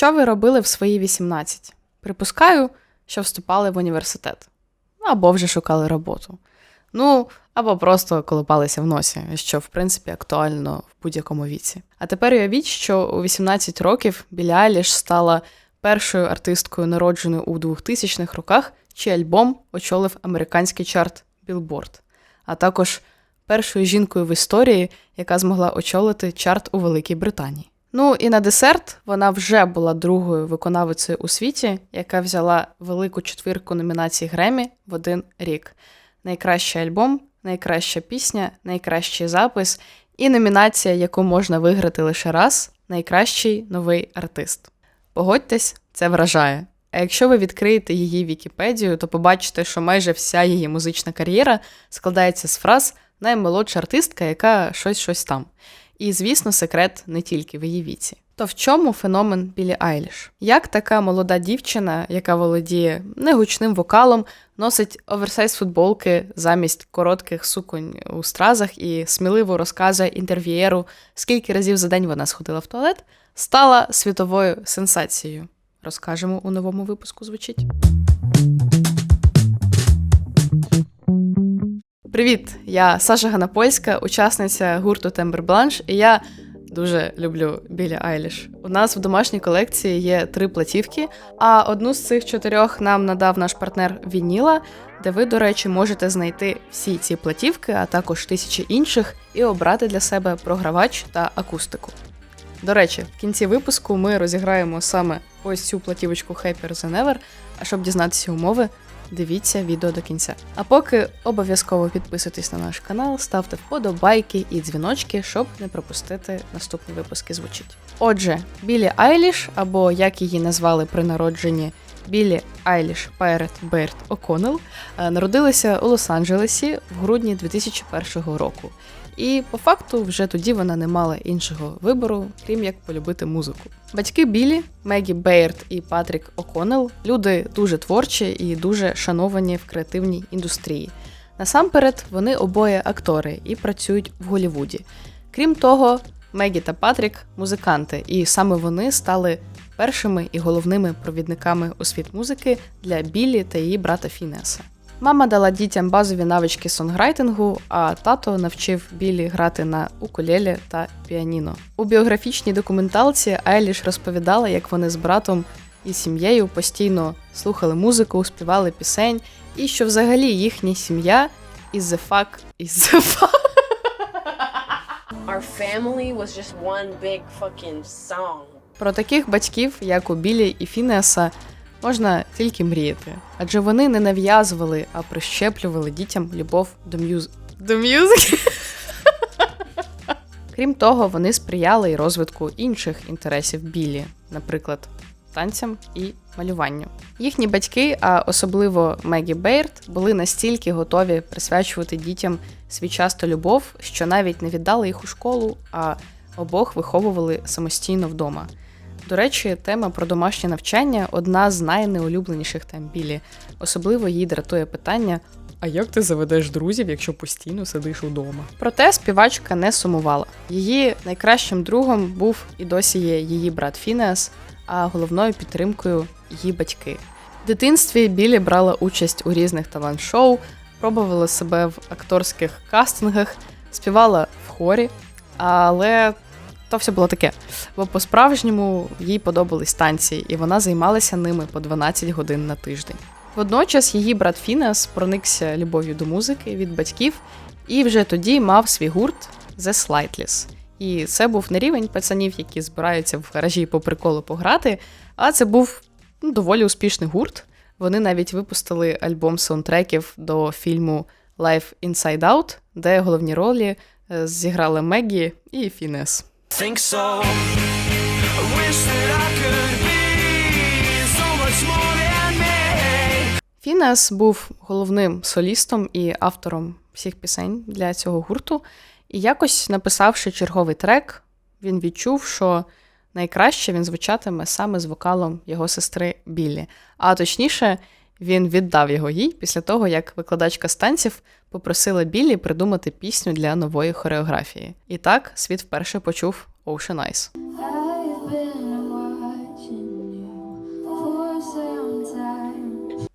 Що ви робили в свої 18? Припускаю, що вступали в університет. Або вже шукали роботу. Ну, або просто колупалися в носі, що в принципі актуально в будь-якому віці. А тепер уявіть, що у 18 років Білі Айліш стала першою артисткою, народженою у 2000-х роках, чий альбом очолив американський чарт Billboard, а також першою жінкою в історії, яка змогла очолити чарт у Великій Британії. Ну і на десерт вона вже була другою виконавицею у світі, яка взяла велику четвірку номінацій Гремі в один рік: найкращий альбом, найкраща пісня, найкращий запис і номінація, яку можна виграти лише раз найкращий новий артист. Погодьтесь, це вражає. А якщо ви відкриєте її Вікіпедію, то побачите, що майже вся її музична кар'єра складається з фраз наймолодша артистка, яка щось щось там. І, звісно, секрет не тільки в її віці. То в чому феномен Білі Айліш? Як така молода дівчина, яка володіє негучним вокалом, носить оверсайз футболки замість коротких суконь у стразах і сміливо розказує інтерв'єру, скільки разів за день вона сходила в туалет, стала світовою сенсацією? Розкажемо у новому випуску. Звучить. Привіт! Я Саша Ганапольська, учасниця гурту Тембер Бланш, і я дуже люблю Білі Айліш. У нас в домашній колекції є три платівки, а одну з цих чотирьох нам надав наш партнер Вініла, де ви, до речі, можете знайти всі ці платівки, а також тисячі інших, і обрати для себе програвач та акустику. До речі, в кінці випуску ми розіграємо саме ось цю платівочку Happier Than Ever, а щоб дізнатися умови, дивіться відео до кінця. А поки обов'язково підписуйтесь на наш канал, ставте вподобайки і дзвіночки, щоб не пропустити наступні випуски звучить. Отже, Білі Айліш, або як її назвали при народженні Білі Айліш Пайрет Берт О'Коннелл, е, народилася у Лос-Анджелесі в грудні 2001 року. І по факту вже тоді вона не мала іншого вибору, крім як полюбити музику. Батьки Білі, Мегі Бейрд і Патрік О'Коннелл – люди дуже творчі і дуже шановані в креативній індустрії. Насамперед, вони обоє актори і працюють в Голлівуді. Крім того, Мегі та Патрік музиканти, і саме вони стали першими і головними провідниками у світ музики для Білі та її брата Фінеса. Мама дала дітям базові навички сонграйтингу, а тато навчив Білі грати на укулелі та піаніно. У біографічній документалці Айліш розповідала, як вони з братом і сім'єю постійно слухали музику, співали пісень, і що взагалі їхня сім'я is the fuck is the fuck. Our family was just one big fucking song. Про таких батьків, як у Білі і Фінеса, можна тільки мріяти, адже вони не нав'язували, а прищеплювали дітям любов до мюз... до мюзики. Крім того, вони сприяли й розвитку інших інтересів Білі, наприклад, танцям і малюванню. Їхні батьки, а особливо Мегі Бейрд, були настільки готові присвячувати дітям свій час та любов, що навіть не віддали їх у школу, а обох виховували самостійно вдома. До речі, тема про домашнє навчання одна з найнеулюбленіших тем Білі. Особливо їй дратує питання: а як ти заведеш друзів, якщо постійно сидиш удома? Проте співачка не сумувала. Її найкращим другом був і досі є її брат Фінеас, а головною підтримкою її батьки. В дитинстві Білі брала участь у різних талант-шоу, пробувала себе в акторських кастингах, співала в хорі, але то все було таке. Бо по-справжньому їй подобались танці, і вона займалася ними по 12 годин на тиждень. Водночас її брат Фінес проникся любов'ю до музики від батьків і вже тоді мав свій гурт The Slightless. І це був не рівень пацанів, які збираються в гаражі по приколу пограти, а це був ну, доволі успішний гурт. Вони навіть випустили альбом саундтреків до фільму Life Inside Out, де головні ролі е, зіграли Мегі і Фінес. Think so. I wish that I could be so much more than me. Фінес був головним солістом і автором всіх пісень для цього гурту. І якось написавши черговий трек, він відчув, що найкраще він звучатиме саме з вокалом його сестри Біллі. А точніше, він віддав його їй після того, як викладачка станців попросила Біллі придумати пісню для нової хореографії. І так світ вперше почув Ocean Eyes.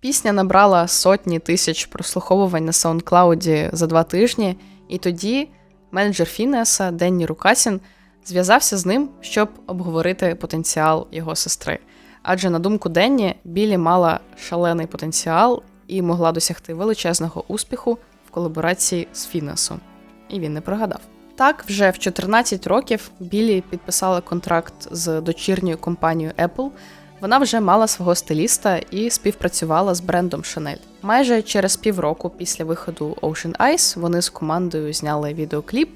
Пісня набрала сотні тисяч прослуховувань на SoundCloud за два тижні, і тоді менеджер Фінеса Денні Рукасін зв'язався з ним, щоб обговорити потенціал його сестри. Адже, на думку Денні, Білі мала шалений потенціал і могла досягти величезного успіху в колаборації з Фінесом. І він не прогадав. Так, вже в 14 років Білі підписала контракт з дочірньою компанією Apple. Вона вже мала свого стиліста і співпрацювала з брендом Chanel. Майже через півроку після виходу Ocean Eyes вони з командою зняли відеокліп,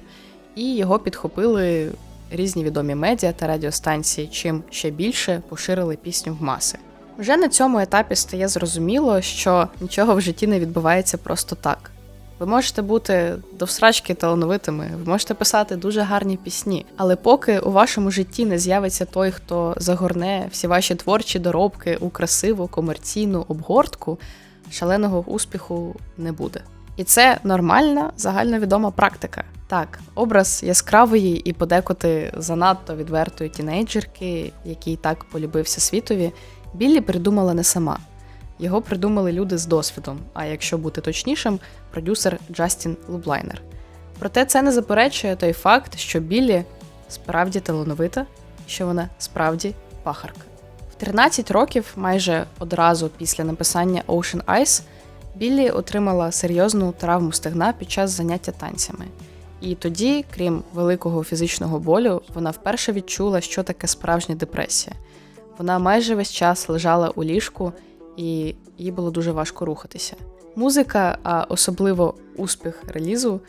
і його підхопили різні відомі медіа та радіостанції, чим ще більше поширили пісню в маси. Вже на цьому етапі стає зрозуміло, що нічого в житті не відбувається просто так. Ви можете бути до всрачки талановитими, ви можете писати дуже гарні пісні, але поки у вашому житті не з'явиться той, хто загорне всі ваші творчі доробки у красиву комерційну обгортку, шаленого успіху не буде. І це нормальна загальновідома практика. Так, образ яскравої і подекоти занадто відвертої тінейджерки, який так полюбився світові, Біллі придумала не сама. Його придумали люди з досвідом, а якщо бути точнішим, продюсер Джастін Лублайнер. Проте це не заперечує той факт, що Біллі справді талановита, що вона справді пахарка. В 13 років, майже одразу після написання Ocean Eyes, Біллі отримала серйозну травму стегна під час заняття танцями. І тоді, крім великого фізичного болю, вона вперше відчула, що таке справжня депресія. Вона майже весь час лежала у ліжку, і їй було дуже важко рухатися. Музика, а особливо успіх релізу,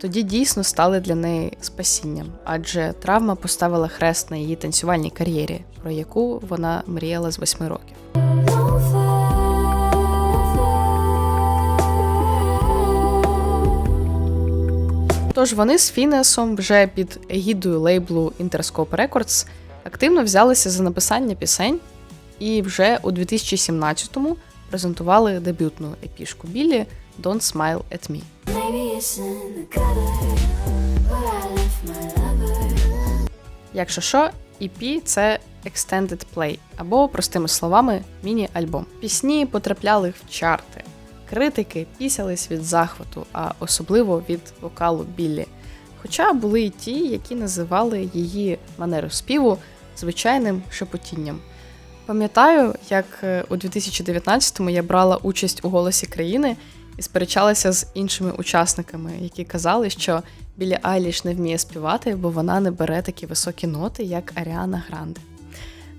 тоді дійсно стали для неї спасінням, адже травма поставила хрест на її танцювальній кар'єрі, про яку вона мріяла з восьми років. Тож вони з Фінесом вже під егідою лейблу Interscope Records активно взялися за написання пісень, і вже у 2017-му презентували дебютну епішку Біллі Don't Smile at Me. Якщо що, EP – це Extended Play, або, простими словами, міні-альбом. Пісні потрапляли в чарти. Критики пісялись від захвату, а особливо від вокалу Біллі. Хоча були й ті, які називали її манеру співу звичайним шепотінням. Пам'ятаю, як е, у 2019-му я брала участь у голосі країни і сперечалася з іншими учасниками, які казали, що Білі Айліш не вміє співати, бо вона не бере такі високі ноти, як Аріана Гранде.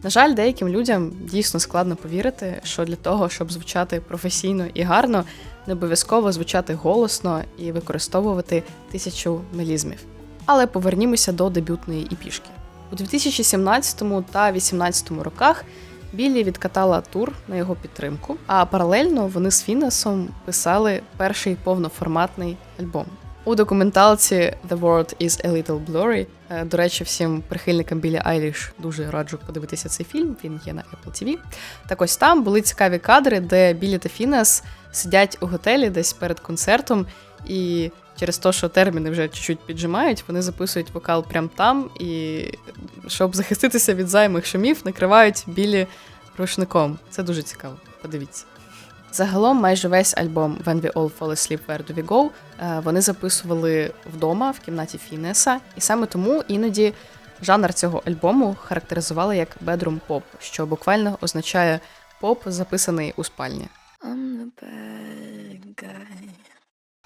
На жаль, деяким людям дійсно складно повірити, що для того, щоб звучати професійно і гарно, не обов'язково звучати голосно і використовувати тисячу мелізмів. Але повернімося до дебютної іпішки. У 2017 та 2018 роках Біллі відкатала тур на його підтримку, а паралельно вони з Фінесом писали перший повноформатний альбом. У документалці The World is a Little Blurry. е, До речі, всім прихильникам Білі Айліш дуже раджу подивитися цей фільм. Він є на Apple TV. Так ось там були цікаві кадри, де Білі та Фінес сидять у готелі десь перед концертом, і через те, що терміни вже чуть-чуть піджимають, вони записують вокал прямо там, і щоб захиститися від займих шумів, накривають білі рушником. Це дуже цікаво. Подивіться. Загалом, майже весь альбом When We All Fall Asleep Where Do We Go е, вони записували вдома в кімнаті Фінеса, і саме тому іноді жанр цього альбому характеризували як bedroom поп, що буквально означає поп, записаний у спальні.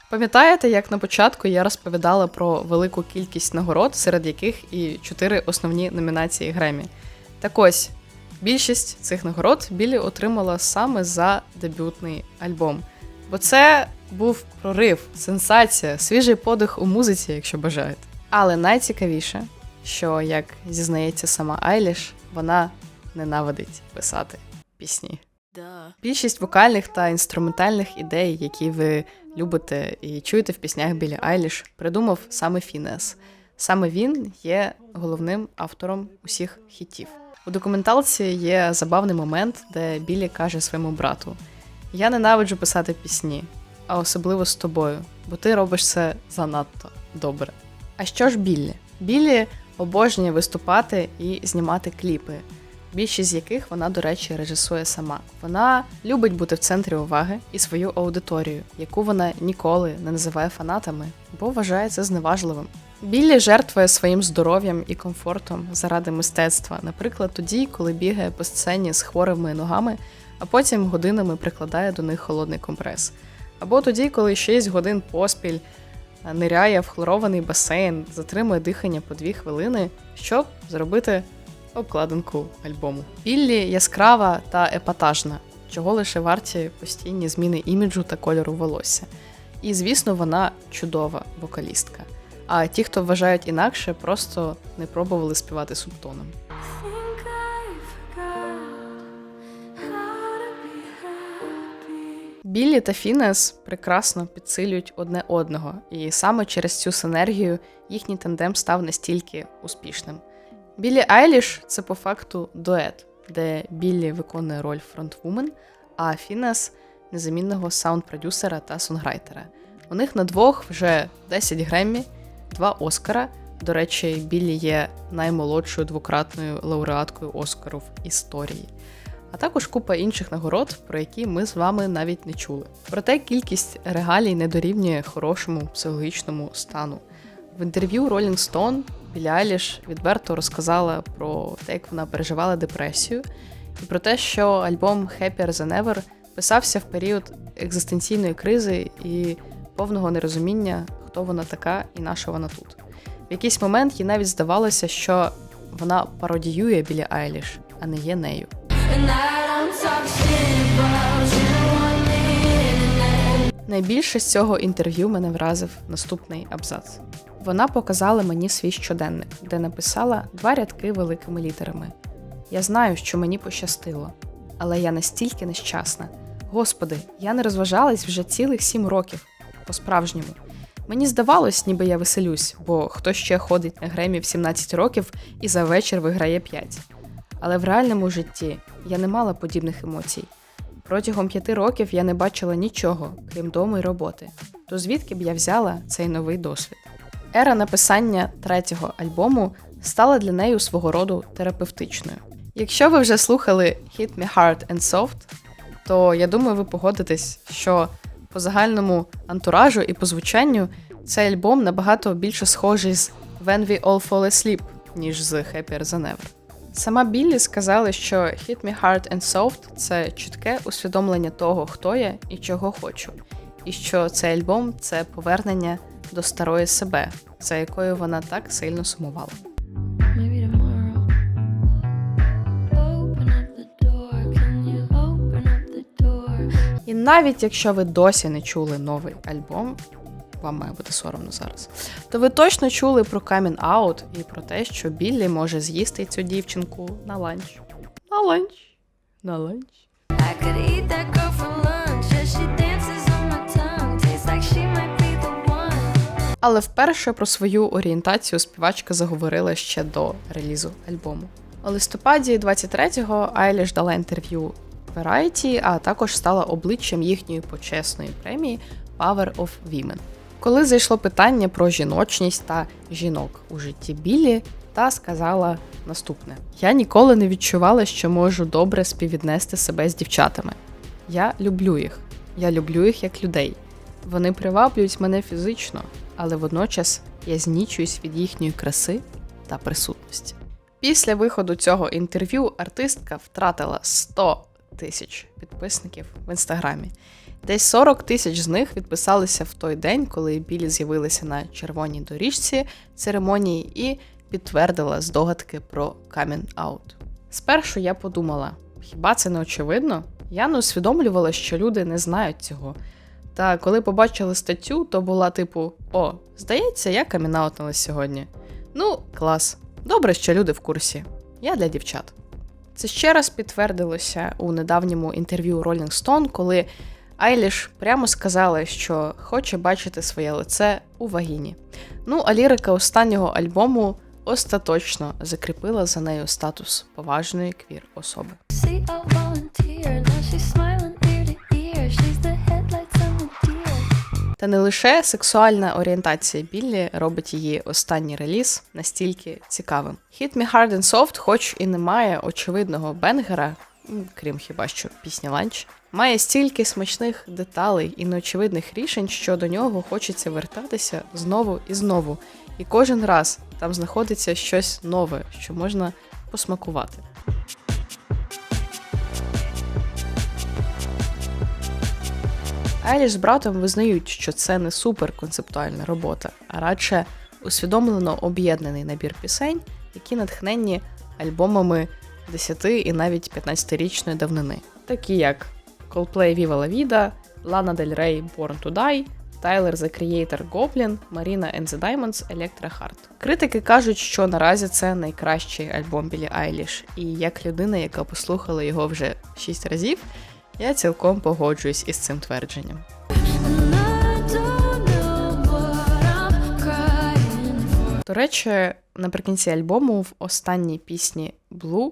Пам'ятаєте, як на початку я розповідала про велику кількість нагород, серед яких і чотири основні номінації Гремі? Так ось, більшість цих нагород Білі отримала саме за дебютний альбом. Бо це був прорив, сенсація, свіжий подих у музиці, якщо бажаєте. Але найцікавіше, що, як зізнається сама Айліш, вона ненавидить писати пісні. Більшість вокальних та інструментальних ідей, які ви любите і чуєте в піснях Білі Айліш, придумав саме Фінес. Саме він є головним автором усіх хітів. У документалці є забавний момент, де Білі каже своєму брату: Я ненавиджу писати пісні, а особливо з тобою, бо ти робиш це занадто добре. А що ж Біллі? Біллі обожнює виступати і знімати кліпи. більшість з яких вона, до речі, режисує сама. Вона любить бути в центрі уваги і свою аудиторію, яку вона ніколи не називає фанатами, бо вважає це зневажливим. Біллі жертвує своїм здоров'ям і комфортом заради мистецтва, наприклад, тоді, коли бігає по сцені з хворими ногами, а потім годинами прикладає до них холодний компрес. Або тоді, коли 6 годин поспіль е, ниряє в хлорований басейн, затримує дихання по 2 хвилини, щоб зробити обкладинку альбому. Біллі яскрава та епатажна, чого лише варті постійні зміни іміджу та кольору волосся. І, звісно, вона чудова вокалістка. А ті, хто вважають інакше, просто не пробували співати субтоном. Біллі та Фінес прекрасно підсилюють одне одного, і саме через цю синергію їхній тандем став настільки успішним. Біллі Айліш це по факту дует, де Біллі виконує роль фронтвумен, а Фінес незамінного саунд-продюсера та сонграйтера. У них на двох вже 10 Греммі, два Оскара. До речі, Біллі є наймолодшою двократною лауреаткою Оскару в історії а також купа інших нагород, про які ми з вами навіть не чули. Проте кількість регалій не дорівнює хорошому психологічному стану. В інтерв'ю Rolling Stone Білі Айліш відверто розказала про те, як вона переживала депресію, і про те, що альбом Happier Than Ever писався в період екзистенційної кризи і повного нерозуміння, хто вона така і на що вона тут. В якийсь момент їй навіть здавалося, що вона пародіює Білі Айліш, а не є нею. Найбільше з цього інтерв'ю мене вразив наступний абзац. Вона показала мені свій щоденник, де написала два рядки великими літерами. Я знаю, що мені пощастило, але я настільки нещасна. Господи, я не розважалась вже цілих сім років по-справжньому. Мені здавалось, ніби я веселюсь, бо хто ще ходить на гремі в 17 років і за вечір виграє 5. Але в реальному житті я не мала подібних емоцій. Протягом п'яти років я не бачила нічого, крім дому і роботи. То звідки б я взяла цей новий досвід? Ера написання третього альбому стала для неї свого роду терапевтичною. Якщо ви вже слухали Hit Me Hard and Soft, то я думаю, ви погодитесь, що по загальному антуражу і по звучанню цей альбом набагато більше схожий з When We All Fall Asleep, ніж з Happier Than Ever. Сама Біллі сказала, що Hit Me Hard and Soft це чітке усвідомлення того, хто я і чого хочу, і що цей альбом це повернення до старої себе, за якою вона так сильно сумувала. І навіть якщо ви досі не чули новий альбом, вам має бути соромно зараз, то ви точно чули про камін аут і про те, що Біллі може з'їсти цю дівчинку на ланч. На ланч. На ланч. Але вперше про свою орієнтацію співачка заговорила ще до релізу альбому. У листопаді 23-го Айліш дала інтерв'ю Variety, а також стала обличчям їхньої почесної премії Power of Women. Коли зайшло питання про жіночність та жінок у житті Біллі, та сказала наступне: Я ніколи не відчувала, що можу добре співвіднести себе з дівчатами. Я люблю їх. Я люблю їх як людей. Вони приваблюють мене фізично, але водночас я знічуюсь від їхньої краси та присутності. Після виходу цього інтерв'ю артистка втратила 100 тисяч підписників в інстаграмі. Десь 40 тисяч з них відписалися в той день, коли Білі з'явилася на червоній доріжці церемонії і підтвердила здогадки про камін аут. Спершу я подумала: хіба це не очевидно? Я не усвідомлювала, що люди не знають цього. Та коли побачила статтю, то була типу: О, здається, я камінаутнулась сьогодні. Ну, клас. Добре, що люди в курсі. Я для дівчат. Це ще раз підтвердилося у недавньому інтерв'ю Rolling Stone, коли Айліш прямо сказала, що хоче бачити своє лице у вагіні. Ну, а лірика останнього альбому остаточно закріпила за нею статус поважної квір особи. Та не лише сексуальна орієнтація Біллі робить її останній реліз настільки цікавим. Hit Me Hard and Soft, хоч і не має очевидного бенгера, крім хіба що пісня ланч, має стільки смачних деталей і неочевидних рішень, що до нього хочеться вертатися знову і знову. І кожен раз там знаходиться щось нове, що можна посмакувати. Айліш з братом визнають, що це не суперконцептуальна робота, а радше усвідомлено об'єднаний набір пісень, які натхненні альбомами 10 і навіть 15-річної давнини, такі як Coldplay Viva La Vida, Lana Del Rey Born to Die, Tyler The Creator Goblin, Marina and the Diamonds Electra Heart. Критики кажуть, що наразі це найкращий альбом Білі Айліш, і як людина, яка послухала його вже 6 разів, я цілком погоджуюсь із цим твердженням. До речі, наприкінці альбому в останній пісні Blue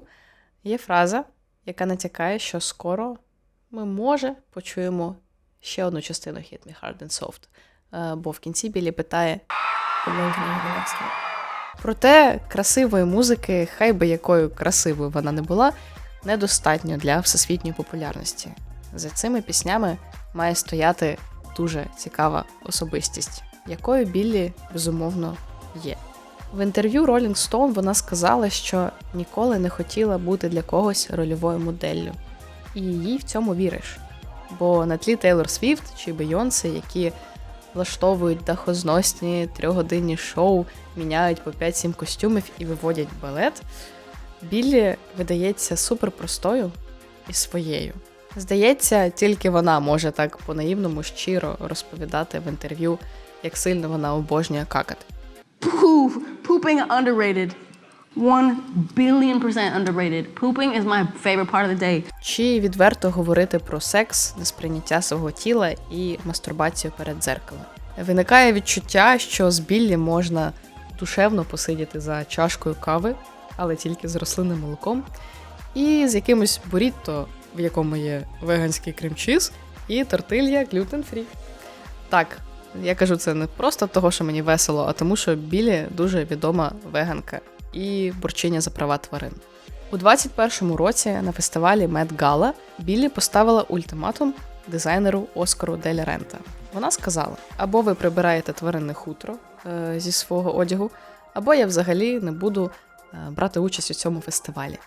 є фраза, яка натякає, що скоро ми, може, почуємо ще одну частину Hit Me Hard and Soft. Е, Бо в кінці Білі питає. Проте красивої музики, хай би якою красивою вона не була, недостатньо для всесвітньої популярності. За цими піснями має стояти дуже цікава особистість, якою Біллі, безумовно, є. В інтерв'ю Rolling Stone вона сказала, що ніколи не хотіла бути для когось рольовою моделлю. І їй в цьому віриш. Бо на тлі Тейлор Свіфт чи Бейонсе, які влаштовують дахозносні трьохгодинні шоу, міняють по 5-7 костюмів і виводять балет, Біллі видається суперпростою і своєю. Здається, тільки вона може так по-наївному щиро розповідати в інтерв'ю, як сильно вона обожнює какати. Poof. Pooping underrated. One billion percent underrated. Pooping is my favorite part of the day. Чи відверто говорити про секс, несприйняття свого тіла і мастурбацію перед дзеркалом. Виникає відчуття, що з Біллі можна душевно посидіти за чашкою кави, але тільки з рослинним молоком, і з якимось бурітто, в якому є веганський крем-чіз, і тортилья глютен-фрі. Так, я кажу це не просто того, що мені весело, а тому, що Білі дуже відома веганка і борчиня за права тварин. У 21-му році на фестивалі Мед Гала Біллі поставила ультиматум дизайнеру Оскару Дель Рента. Вона сказала: або ви прибираєте тваринне хутро е, зі свого одягу, або я взагалі не буду брати участь у цьому фестивалі.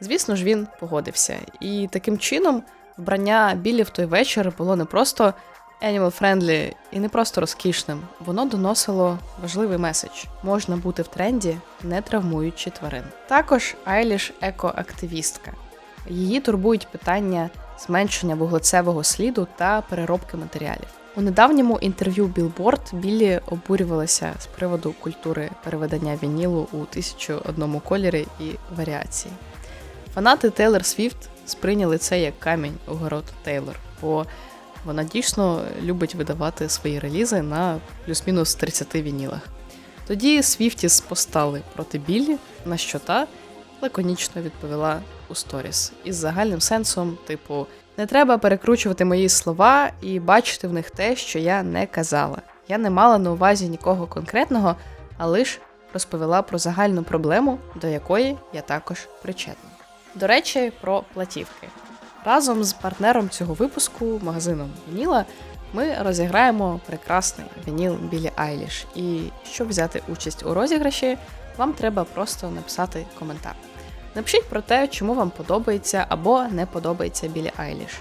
Звісно ж, він погодився. І таким чином вбрання Біллі в той вечір було не просто animal friendly і не просто розкішним. Воно доносило важливий меседж: можна бути в тренді, не травмуючи тварин. Також Айліш екоактивістка. Її турбують питання зменшення вуглецевого сліду та переробки матеріалів. У недавньому інтерв'ю Billboard Біллі обурювалася з приводу культури переведення вінілу у тисячу одному кольорі і варіації. Фанати Тейлор Свіфт сприйняли це як камінь у город Тейлор, бо вона дійсно любить видавати свої релізи на плюс-мінус 30 вінілах. Тоді Свіфтіс постали проти Біллі, на що та лаконічно відповіла у сторіс із загальним сенсом, типу: не треба перекручувати мої слова і бачити в них те, що я не казала. Я не мала на увазі нікого конкретного, а лише розповіла про загальну проблему, до якої я також причетна. До речі, про платівки. Разом з партнером цього випуску, магазином Вініла, ми розіграємо прекрасний вініл Білі Айліш. І щоб взяти участь у розіграші, вам треба просто написати коментар. Напишіть про те, чому вам подобається або не подобається Білі Айліш,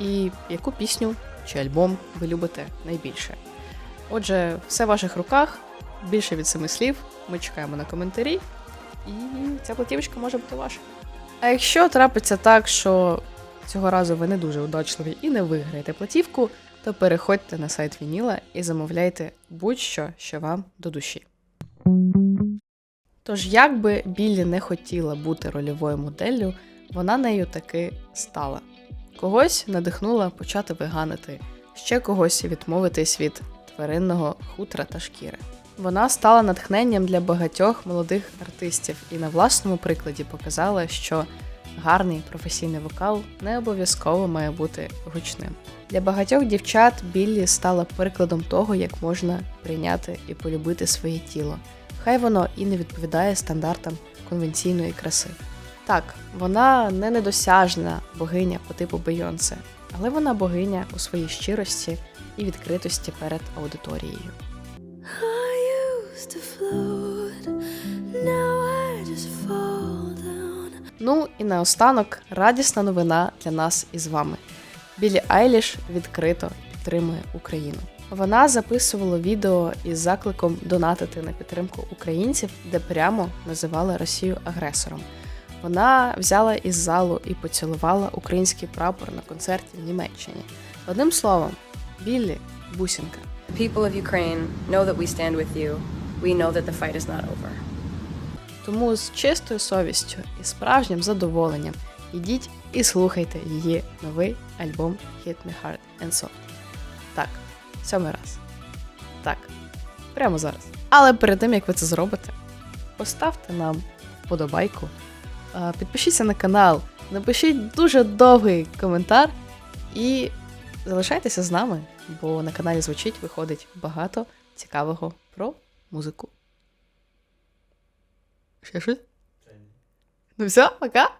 і яку пісню чи альбом ви любите найбільше. Отже, все в ваших руках, більше від семи слів. Ми чекаємо на коментарі, і ця платівочка може бути ваша. А якщо трапиться так, що цього разу ви не дуже удачливі і не виграєте платівку, то переходьте на сайт Вініла і замовляйте будь-що, що вам до душі. Тож, як би Біллі не хотіла бути рольовою моделлю, вона нею таки стала. Когось надихнула почати веганити, ще когось відмовитись від тваринного хутра та шкіри. Вона стала натхненням для багатьох молодих артистів і на власному прикладі показала, що гарний професійний вокал не обов'язково має бути гучним. Для багатьох дівчат Біллі стала прикладом того, як можна прийняти і полюбити своє тіло. Хай воно і не відповідає стандартам конвенційної краси. Так, вона не недосяжна богиня по типу Бейонсе, але вона богиня у своїй щирості і відкритості перед аудиторією. I used to float, now I just fall down. Ну і наостанок радісна новина для нас із вами. Білі Айліш відкрито підтримує Україну. Вона записувала відео із закликом донатити на підтримку українців, де прямо називала Росію агресором. Вона взяла із залу і поцілувала український прапор на концерті в Німеччині. Одним словом, Біллі бусінка. People of Ukraine know that we stand with you. We know that the fight is not over. Тому з чистою совістю і справжнім задоволенням ідіть і слухайте її новий альбом Hit Me Hard and Soft. Сьомий раз. Так, прямо зараз. Але перед тим як ви це зробите, поставте нам вподобайку, підпишіться на канал, напишіть дуже довгий коментар і залишайтеся з нами, бо на каналі звучить виходить багато цікавого про музику. Ще щось? Ну все, пока.